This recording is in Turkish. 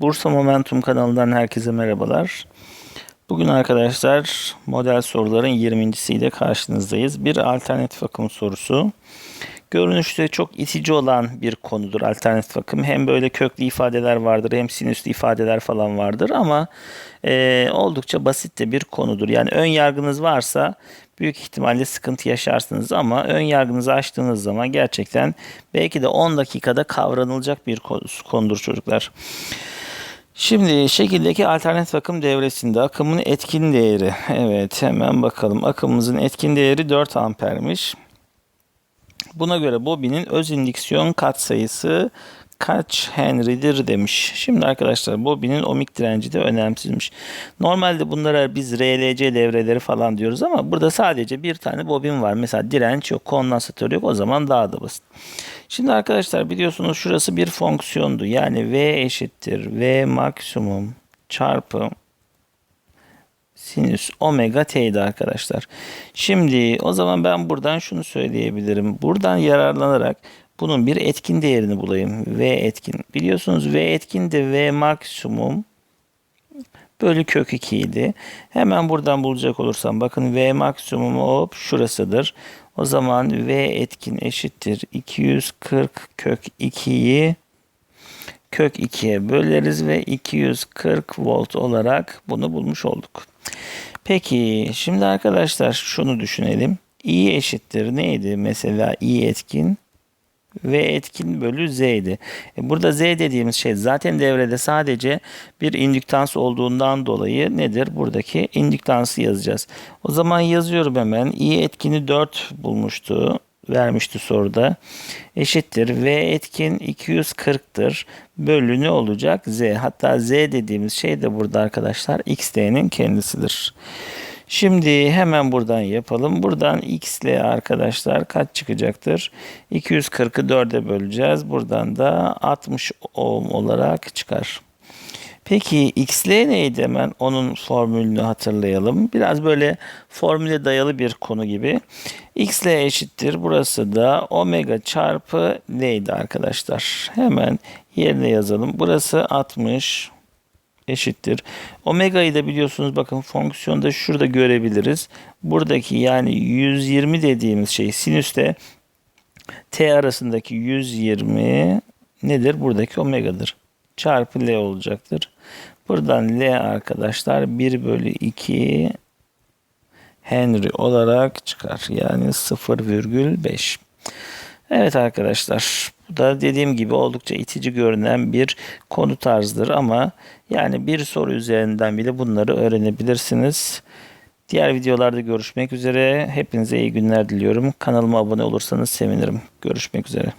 Bursa Momentum kanalından herkese merhabalar. Bugün arkadaşlar model soruların 20.siyle karşınızdayız. Bir alternatif akım sorusu. Görünüşte çok itici olan bir konudur alternatif akım. Hem böyle köklü ifadeler vardır hem sinüslü ifadeler falan vardır ama e, oldukça basit de bir konudur. Yani ön yargınız varsa büyük ihtimalle sıkıntı yaşarsınız ama ön yargınızı açtığınız zaman gerçekten belki de 10 dakikada kavranılacak bir konudur çocuklar. Şimdi şekildeki alternatif akım devresinde akımın etkin değeri. Evet hemen bakalım. Akımımızın etkin değeri 4 ampermiş. Buna göre bobinin öz indüksiyon katsayısı kaç Henry'dir demiş. Şimdi arkadaşlar bobinin ohmik direnci de önemsizmiş. Normalde bunlara biz RLC devreleri falan diyoruz ama burada sadece bir tane bobin var. Mesela direnç yok, kondansatör yok. O zaman daha da basit. Şimdi arkadaşlar biliyorsunuz şurası bir fonksiyondu. Yani V eşittir V maksimum çarpı sinüs omega t'ydi arkadaşlar. Şimdi o zaman ben buradan şunu söyleyebilirim. Buradan yararlanarak bunun bir etkin değerini bulayım. V etkin. Biliyorsunuz V etkin de V maksimum bölü kök 2 idi. Hemen buradan bulacak olursam bakın V maksimum hop şurasıdır. O zaman V etkin eşittir 240 kök 2'yi kök 2'ye böleriz ve 240 volt olarak bunu bulmuş olduk. Peki şimdi arkadaşlar şunu düşünelim. I eşittir neydi? Mesela I etkin V etkin bölü Z'ydi. E burada Z dediğimiz şey zaten devrede sadece bir indüktans olduğundan dolayı nedir? Buradaki indüktansı yazacağız. O zaman yazıyorum hemen. I etkini 4 bulmuştu. Vermişti soruda. Eşittir. V etkin 240'tır. Bölü ne olacak? Z. Hatta Z dediğimiz şey de burada arkadaşlar XT'nin kendisidir. Şimdi hemen buradan yapalım. Buradan x ile arkadaşlar kaç çıkacaktır? 240'ı 4'e böleceğiz. Buradan da 60 ohm olarak çıkar. Peki xl neydi hemen onun formülünü hatırlayalım. Biraz böyle formüle dayalı bir konu gibi. xl eşittir. Burası da omega çarpı l'ydi arkadaşlar. Hemen yerine yazalım. Burası 60 eşittir. Omega'yı da biliyorsunuz bakın fonksiyonda şurada görebiliriz. Buradaki yani 120 dediğimiz şey sinüste t arasındaki 120 nedir? Buradaki omega'dır. Çarpı l olacaktır. Buradan l arkadaşlar 1 bölü 2 Henry olarak çıkar. Yani 0,5. Evet arkadaşlar bu da dediğim gibi oldukça itici görünen bir konu tarzıdır ama yani bir soru üzerinden bile bunları öğrenebilirsiniz. Diğer videolarda görüşmek üzere. Hepinize iyi günler diliyorum. Kanalıma abone olursanız sevinirim. Görüşmek üzere.